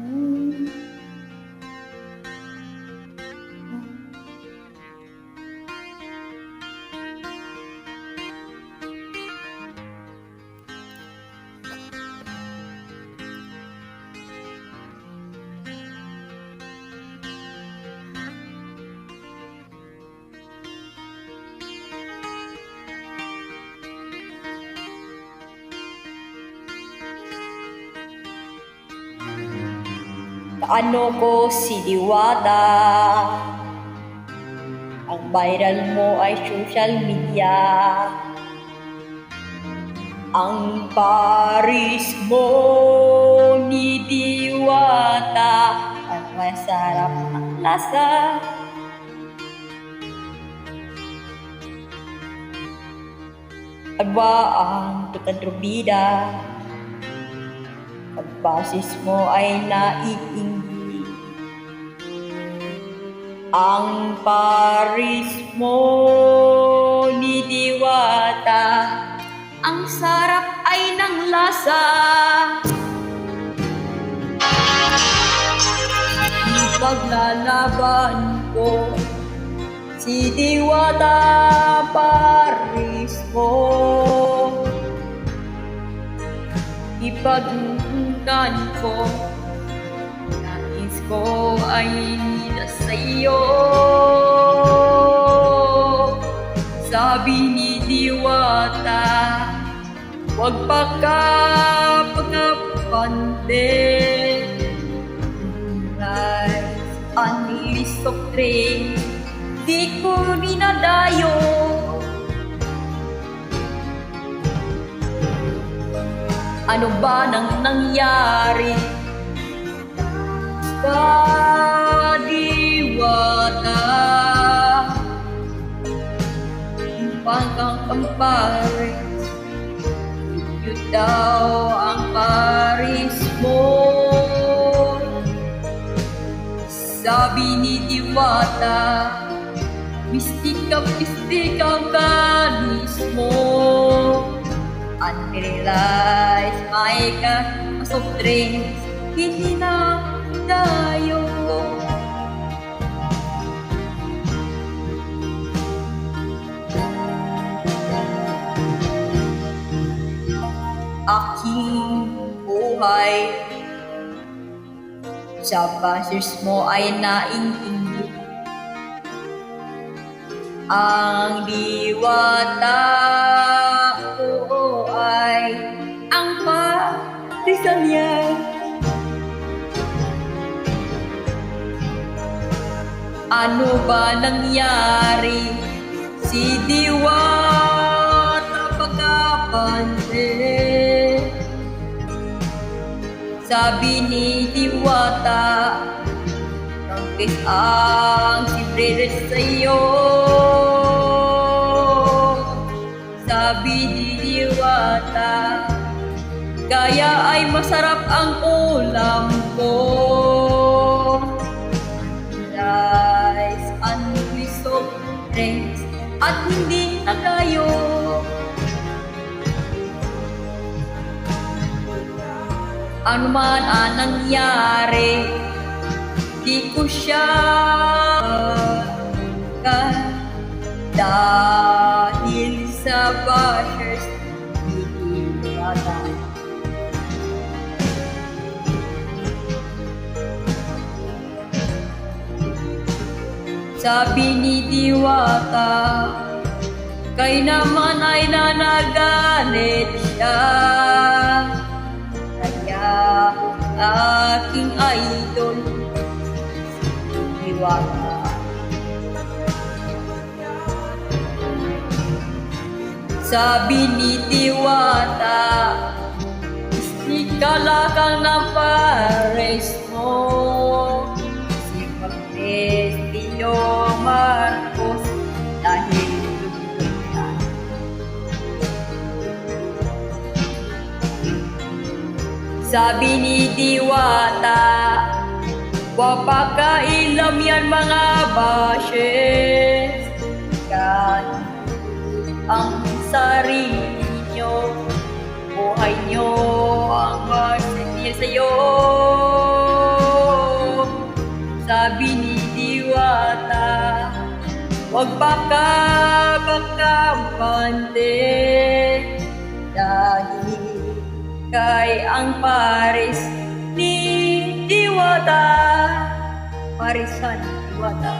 Mm. Ano ko si Diwata? Ang viral mo ay social media. Ang Paris mo ni Diwata at masarap ang lasa. Aba ang tukadrobida Pagbasis mo ay naiinggi Ang Paris mo ni Diwata Ang sarap ay ng lasa. Paglalaban ko Si Diwata Paris mo. Ipagungkan ko ko ay nila sa'yo Sabi ni Diwata Huwag pa ka pagkapante Rice, unleashed of drink Di ko dinadayo Ano ba nang nangyari sa diwata? Pangkang kamparis, yun daw ang paris mo. Sabi ni Diwata, mistika, mistika ka mismo. Unrealized, may ka, soft drinks, hindi na tayo. Aking buhay sa bashers mo ay naingindi ang diwata ko ay ang parisan niya. Ano ba nangyari? Si Diwata pagkapante. Sabi ni Diwata, Nangkis ang si Bredes sa'yo Sabi ni Diwata Kaya ay masarap ang ulam na kayo Ano man ang nangyari Di ko siya Dahil sa bashers Hindi wala Sabi ni Diwata Kay naman ay nanagalit siya. Kaya aking idol Diwata Sabi ni Diwata Istikala kang ng pares Sabi ni Diwata, papakailam yan mga bashes. Yan ang sarili nyo, buhay nyo ang varsity sa'yo. Sabi ni Diwata, huwag baka baka pante dahil kay ang paris ni Diwata, parisan Diwata.